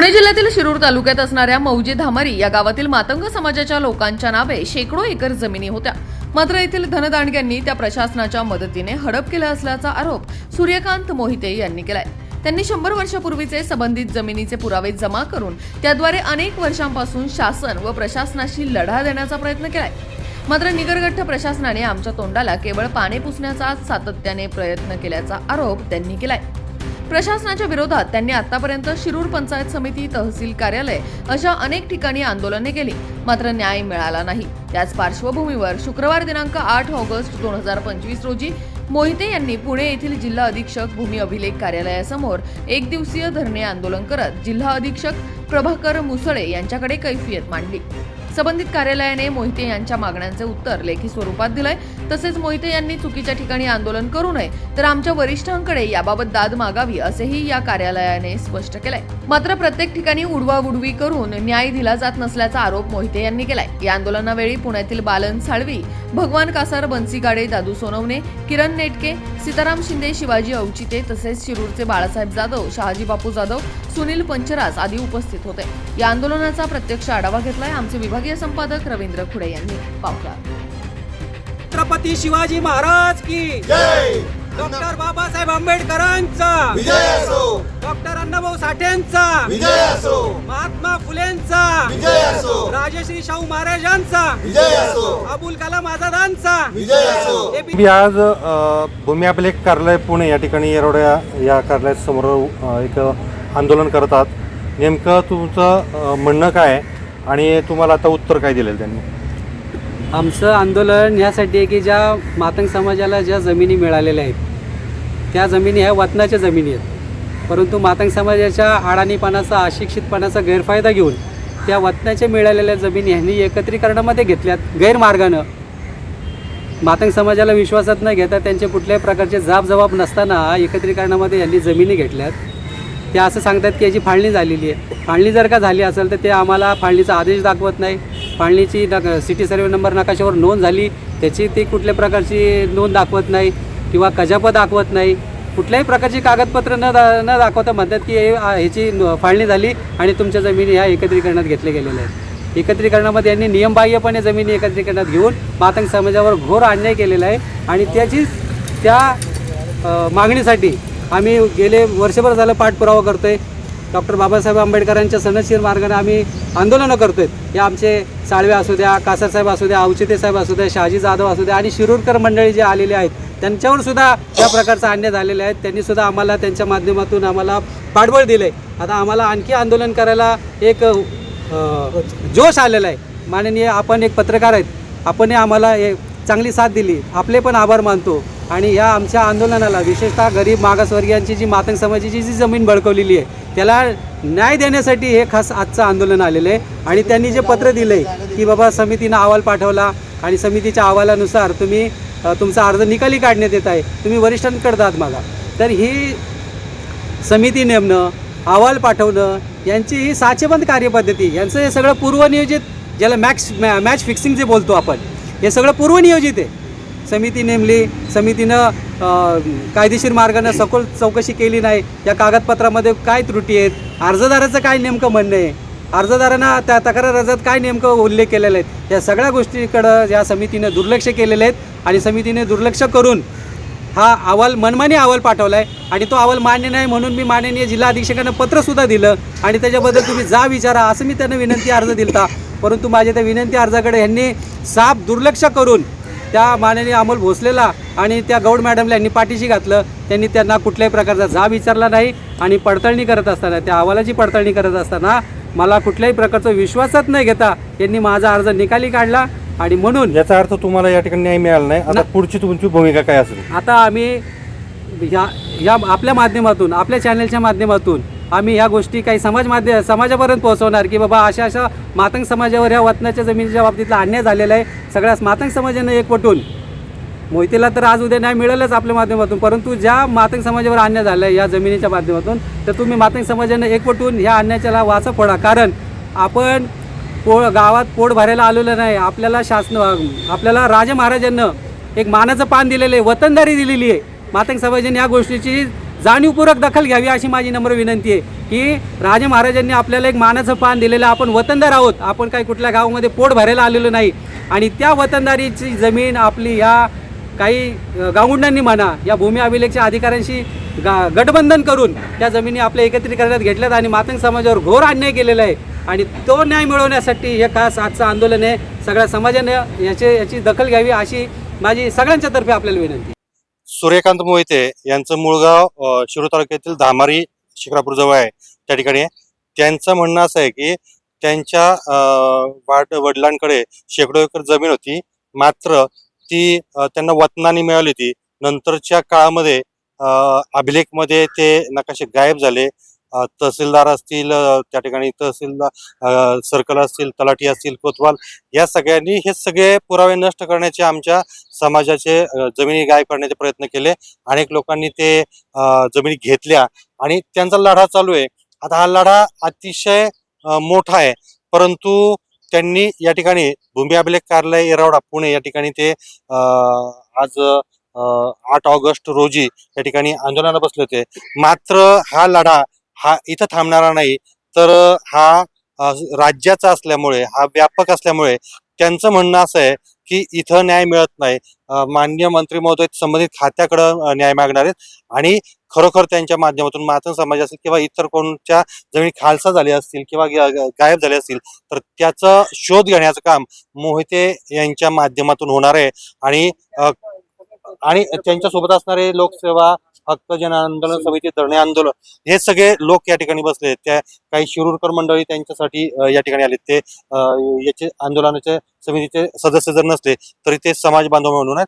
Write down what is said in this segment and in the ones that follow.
पुणे जिल्ह्यातील शिरूर तालुक्यात असणाऱ्या मौजे धामरी या गावातील मातंग समाजाच्या लोकांच्या नावे शेकडो एकर जमिनी होत्या. मात्र येथील धनदांडग्यांनी त्या प्रशासनाच्या मदतीने हडप केला असल्याचा आरोप सूर्यकांत मोहिते यांनी केलाय. त्यांनी शंभर वर्षापूर्वीचे संबंधित जमिनीचे पुरावे जमा करून त्याद्वारे अनेक वर्षांपासून शासन व प्रशासनाशी लढा देण्याचा प्रयत्न केलाय. मात्र निगरगठ्ठ प्रशासनाने आमच्या तोंडाला केवळ पाने पुसण्याचा सातत्याने प्रयत्न केल्याचा आरोप त्यांनी केलाय. प्रशासनाच्या विरोधात त्यांनी आतापर्यंत शिरूर पंचायत समिती तहसील कार्यालय अशा अनेक ठिकाणी आंदोलने केली. मात्र न्याय मिळाला नाही. त्याच पार्श्वभूमीवर शुक्रवार दिनांक आठ ऑगस्ट दोन हजार पंचवीस रोजी मोहिते यांनी पुणे येथील जिल्हा अधीक्षक भूमी अभिलेख कार्यालयासमोर एक दिवसीय धरणे आंदोलन करत जिल्हा अधीक्षक प्रभाकर मुसळे यांच्याकडे कैफियत मांडली. संबंधित कार्यालयाने मोहिते यांच्या मागण्यांचे उत्तर लेखी स्वरूपात दिलंय. तसेच मोहिते यांनी चुकीच्या ठिकाणी आंदोलन करू नये तर आमच्या वरिष्ठांकडे याबाबत दाद मागावी असेही या कार्यालयाने स्पष्ट केलंय. मात्र प्रत्येक ठिकाणी उडवाउडवी करून न्याय दिला जात नसल्याचा आरोप मोहिते यांनी केलाय. या आंदोलनावेळी पुण्यातील बालन साळवी भगवान कासार बन्सी गाडे दादू सोनवणे किरण नेटके सीताराम शिंदे शिवाजी औचिते तसेच शिरूरचे बाळासाहेब जाधव शहाजी बापू जाधव सुनील पंचराज आदी उपस्थित होते. या आंदोलनाचा प्रत्यक्ष आढावा घेतलाय आमचे विभागीय संपादक रवींद्र खुडे यांनी पावला. छत्रपती शिवाजी महाराज की जय! डॉक्टर बाबासाहेब आंबेडकरांचा. विजय असो! डॉक्टर अण्णाभाऊ साठेंचा. विजय असो! महात्मा फुलेंचा. विजय असो! राजश्री शाहू महाराजांचा. विजय असो! अबुल कलाम आझादांचा. विजय असो! मी आज भूमी अभिलेख कार्यालय पुणे या ठिकाणी येरवड्या या कार्यालयासमोर एक आंदोलन करत आहात. नेमकं तुमचं म्हणणं काय आहे? आणि तुम्हाला आता उत्तर काय दिलेलं त्यांनी? आमचं आंदोलन ह्यासाठी आहे की ज्या मातंग समाजाला ज्या जमिनी मिळालेल्या आहेत त्या जमिनी ह्या वतनाच्या जमिनी आहेत. परंतु मातंग समाजाच्या आडाणीपणाचा अशिक्षितपणाचा गैरफायदा घेऊन त्या वतनाच्या मिळालेल्या जमिनी ह्यांनी एकत्रीकरणामध्ये घेतल्यात गैरमार्गानं. मातंग समाजाला विश्वासात न घेता त्यांचे कुठल्याही प्रकारचे जाब जबाब नसताना एकत्रीकरणामध्ये यांनी जमिनी घेतल्यात. ते असं सांगतात की याची फाळणी झालेली आहे. फाळणी जर का झाली असेल तर ते आम्हाला फाळणीचा आदेश दाखवत नाही. फाळणीची नक सिटी सर्वे नंबर नकाशावर नोंद झाली त्याची ती कुठल्या प्रकारची नोंद दाखवत नाही किंवा कजाप दाखवत नाही. कुठल्याही प्रकारची कागदपत्र न दा न दाखवता म्हणतात की ह्याची न- फाळणी झाली आणि तुमच्या जमिनी ह्या एकत्रीकरणात घेतल्या गेलेल्या आहेत. एकत्रीकरणामध्ये यांनी नियमबाह्यपणे जमिनी एकत्रीकरणात घेऊन मातंग समाजावर घोर अन्याय केलेला आहे आणि त्याची त्या मागणीसाठी आम्ही गेले वर्षभर झालं पाठपुरावा करतो आहे डॉक्टर बाबासाहेब आंबेडकरांच्या सनदशीर मार्गाने आम्ही आंदोलनं करतो आहे हे आमचे साळवे असू द्या कासारसाहेब असू द्या अवचिते साहेब असू द्या शहाजी जाधव असू द्या आणि शिरूरकर मंडळी जे आलेले आहेत त्यांच्यावर सुद्धा त्या प्रकारचा अन्याय झालेला आहे त्यांनी सुद्धा आम्हाला त्यांच्या माध्यमातून आम्हाला पाठबळ दिलं आहे आता आम्हाला आणखी आंदोलन करायला एक जोश आलेला आहे. माननीय आपण एक पत्रकार आहेत. आपण आम्हाला हे चांगली साथ दिली. आपले पण आभार मानतो. आणि या आमच्या आंदोलनाला विशेषतः गरीब मागासवर्गीयांची जी मातंग समाजाची जी जमीन बळकवलेली आहे त्याला न्याय देण्यासाठी हे खास आजचं आंदोलन आलेलं आहे. आणि त्यांनी जे पत्र दिलं आहे की बाबा समितीनं अहवाल पाठवला आणि समितीच्या अहवालानुसार तुम्ही तुमचा अर्ज निकाली काढण्यात येत आहे. तुम्ही वरिष्ठांकडे दाद मागा. तर ही समिती नेमणं अहवाल पाठवणं यांची ही साचेबंद कार्यपद्धती यांचं हे सगळं पूर्वनियोजित ज्याला मॅच मॅ मॅच फिक्सिंग जे बोलतो आपण हे सगळं पूर्वनियोजित आहे. समिती नेमली समितीनं कायदेशीर मार्गानं सखोल चौकशी केली नाही. या कागदपत्रामध्ये काय त्रुटी आहेत? अर्जदाराचं काय नेमकं म्हणणं आहे? अर्जदारांना त्या तक्रार अर्जात काय नेमकं उल्लेख केलेला आहेत या सगळ्या गोष्टीकडं या समितीनं दुर्लक्ष केलेले आहेत आणि समितीने दुर्लक्ष करून हा अहवाल मनमानी अहवाल पाठवला आहे आणि तो अहवाल मान्य नाही म्हणून मी माननीय जिल्हा अधीक्षकांना पत्रसुद्धा दिलं आणि त्याच्याबद्दल तुम्ही जा विचारा असं मी त्यांना विनंती अर्ज दिलता. परंतु माझ्या त्या विनंती अर्जाकडे यांनी साफ दुर्लक्ष करून त्या माननीय अमोल भोसलेला आणि त्या गौड मॅडमला यांनी पाठीशी घातलं. त्यांनी त्यांना कुठल्याही प्रकारचा जा विचारला नाही आणि पडताळणी करत असताना त्या अहवालाची पडताळणी करत असताना मला कुठल्याही प्रकारचा विश्वासात न घेता यांनी माझा अर्ज निकाली काढला आणि म्हणून याचा अर्थ तुम्हाला या ठिकाणी न्याय मिळाला नाही. आता पुढची तुमची भूमिका काय असेल? आता आम्ही ह्या या आपल्या माध्यमातून आपल्या चॅनलच्या माध्यमातून आम्ही ह्या गोष्टी काही समाज माध्य समाजापर्यंत पोहोचवणार की बाबा अशा अशा मातंग समाजावर ह्या वतनाच्या जमिनीच्या बाबतीतला अन्याय झालेला आहे. सगळ्याच मातंग समाजानं एकवटून मोहितेला तर आज उद्या न्याय मिळेलच आपल्या माध्यमातून परंतु ज्या मातंग समाजावर अन्याय झाला आहे या जमिनीच्या माध्यमातून तर तुम्ही मातंग समाजानं एकवटून ह्या अन्यायाला वाचा फोडा. कारण आपण पोळ गावात पोट भरायला आलेलं नाही. आपल्याला शासन आपल्याला राजा महाराजांना एक मानाचं पान दिलेलं आहे वतनदारी दिलेली आहे. मातंग समाजाने या गोष्टीची जाणीवपूर्वक दखल घ्यावी अशी माझी नम्र विनंती आहे की राजे महाराजांनी आपल्याला एक मानाचं पान दिलेलं आपण वतनदार आहोत. आपण काही कुठल्या गावामध्ये पोट भरायला आलेलो नाही. आणि त्या वतनदारीची जमीन आपली ह्या काही अ, गावंडांनी म्हणा या भूमी अभिलेखच्या अधिकाऱ्यांशी गा गठबंधन करून त्या जमिनी आपल्या एकत्रीकरणात घेतल्यात आणि मातंग समाजावर घोर अन्याय केलेला आहे. आणि तो न्याय मिळवण्यासाठी हे खास आजचं आंदोलन आहे. सगळ्या समाजाने याचे याची दखल घ्यावी अशी माझी सगळ्यांच्या तर्फे आपल्याला विनंती सूर्यकांत मोहिते यांचं मूळ गाव शिरूर तालुक्यातील धामारी शिखरापूर जवळ आहे. त्या ठिकाणी त्यांचं म्हणणं असं आहे की त्यांच्या वाट वडिलांकडे शेकडो एकर जमीन होती. मात्र ती त्यांना वतनानी मिळाली होती. नंतरच्या काळामध्ये अभिलेखमध्ये ते नकाशे गायब झाले. तहसीलदार असतील त्या ठिकाणी तहसीलदार सर्कल असतील तलाठी असतील कोतवाल या सगळ्यांनी हे सगळे पुरावे नष्ट करण्याचे आमच्या समाजाचे जमिनी गायब करण्याचे प्रयत्न केले. अनेक लोकांनी ते जमिनी घेतल्या आणि त्यांचा लढा चालू आहे. आता हा लढा अतिशय मोठा आहे. परंतु त्यांनी या ठिकाणी भूमी अभिलेख कार्यालय येरवडा पुणे या ठिकाणी ते आज आठ ऑगस्ट रोजी या ठिकाणी आंदोलनाला बसले होते. मात्र हा लढा हा इथं थांबणारा नाही. तर हा राज्याचा असल्यामुळे हा व्यापक असल्यामुळे त्यांचं म्हणणं असं आहे की इथं न्याय मिळत नाही. मान्य मंत्री महोदय संबंधित खात्याकडं न्याय मागणार आहेत. आणि खरोखर त्यांच्या माध्यमातून मातंग समाज असेल किंवा इतर कोणत्या जमिनी खालसा झाल्या असतील किंवा गायब झाले असतील तर त्याचं शोध घेण्याचं काम मोहिते यांच्या माध्यमातून होणार आहे. आणि आणि त्यांच्यासोबत असणारे लोकसेवा हक्क जन आंदोलन समिती धरणे आंदोलन हे सगळे लोक या ठिकाणी बसले आहेत. त्या काही शिरूरकर मंडळी त्यांच्यासाठी या ठिकाणी आले ते याचे आंदोलनाच्या समितीचे सदस्य जर नसले तरी ते समाज बांधव म्हणून आहेत.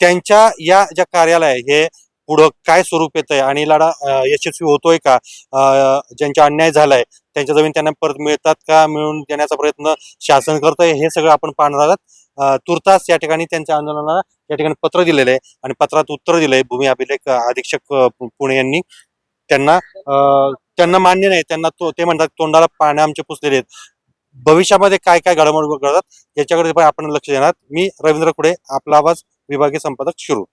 त्यांच्या या ज्या कार्यालय हे पुढं काय स्वरूप येत आहे आणि लढा यशस्वी होतोय का? ज्यांचा अन्याय झालाय त्यांच्या जमीन त्यांना परत मिळतात का? मिळून देण्याचा प्रयत्न शासन करत आहे हे सगळं आपण पाहणार आहोत. तुर्तास या ठिकाणी त्यांच्या आंदोलनाला या ठिकाणी पत्र दिलेलं आहे. आणि पत्रात उत्तर दिलंय भूमी अभिलेख अधीक्षक पुणे यांनी. त्यांना त्यांना मान्य नाही. त्यांना तो ते म्हणतात तोंडाला पाण्या आमचे पुसलेले आहेत. भविष्यामध्ये काय काय घडामोड घडतात याच्याकडे पण आपण लक्ष देणार. मी रवींद्र कुडे आपला आवाज विभागीय संपादक शिरू